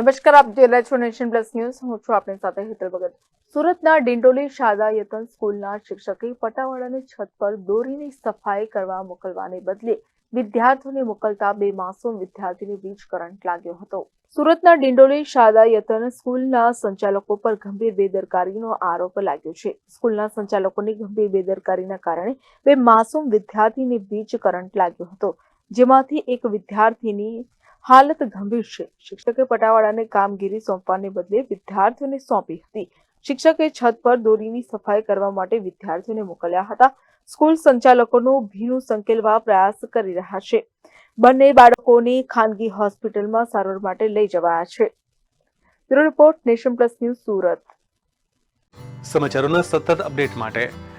નમસ્કાર, આપ જોઈ રહ્યા નેશન પ્લસ ન્યૂઝ. હું છું આપની સાથે હેતલ ભગત. સુરતના ડિંડોલી શારદા યતન સ્કૂલના શિક્ષકે પટાવાળાની છત પર દોરીની સફાઈ કરવા મોકલવાને બદલે વિદ્યાર્થીઓને મોકલતા બે માસૂમ વિદ્યાર્થીને વીજ કરંટ લાગ્યો હતો. સુરતના ડિંડોલી શારદા યતન સ્કૂલના સંચાલકો પર ગંભીર બેદરકારીનો આરોપ લાગ્યો છે. સ્કૂલના સંચાલકોની ગંભીર બેદરકારીના કારણે બે માસૂમ વિદ્યાર્થીને વીજ કરંટ લાગ્યો હતો, જેમાંથી એક વિદ્યાર્થીની હાલત ગંભીર છે. શિક્ષકે પટાવાળાને કામગીરી સોંપવાને બદલે વિદ્યાર્થીઓને સોંપી હતી. શિક્ષકે છત પર દોરીની સફાઈ કરવા માટે વિદ્યાર્થીઓને મોકલ્યા હતા. સ્કૂલ સંચાલકોનો ભીનું સંકેલવા પ્રયાસ કરી રહ્યા છે. બંને બાળકોને ખાનગી હોસ્પિટલમાં સારવાર માટે લઈ જવાયા છે. Report nation plus news Surat. સમાચારોના સતત અપડેટ માટે